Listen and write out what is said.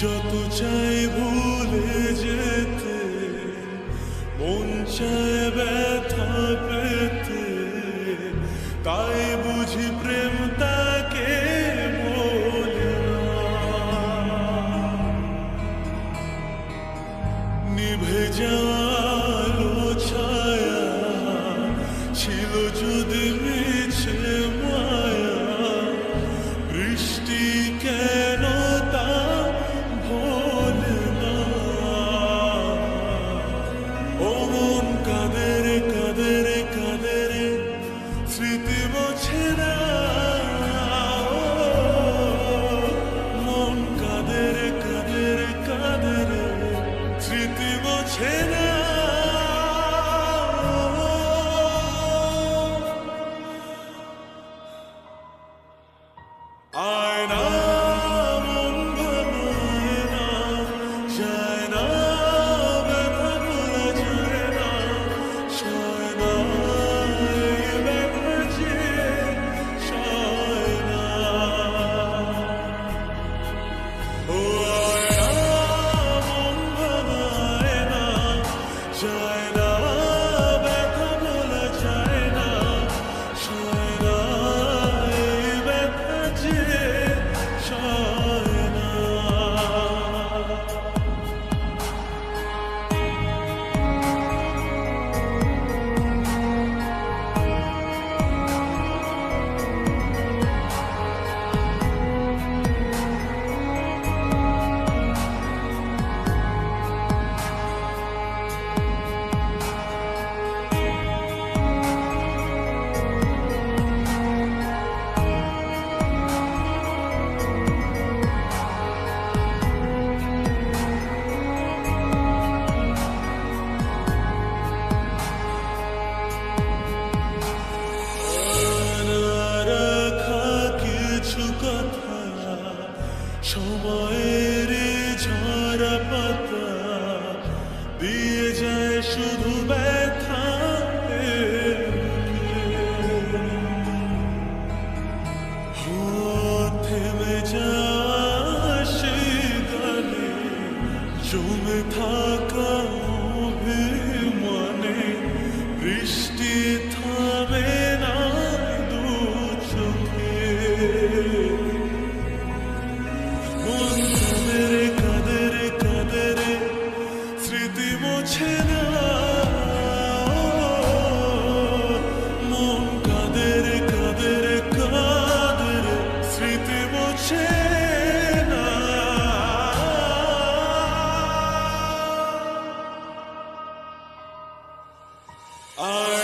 যত চাই ভুলে যেতে মন চায় ব্যথা পেতে। তাই বুঝি প্রেম তাকে নিভে যা হৃদয়ের ঝরা পাতা যায় শুধু ব্যথা যা থাকা অভিমানে বৃষ্টি থামে Uh,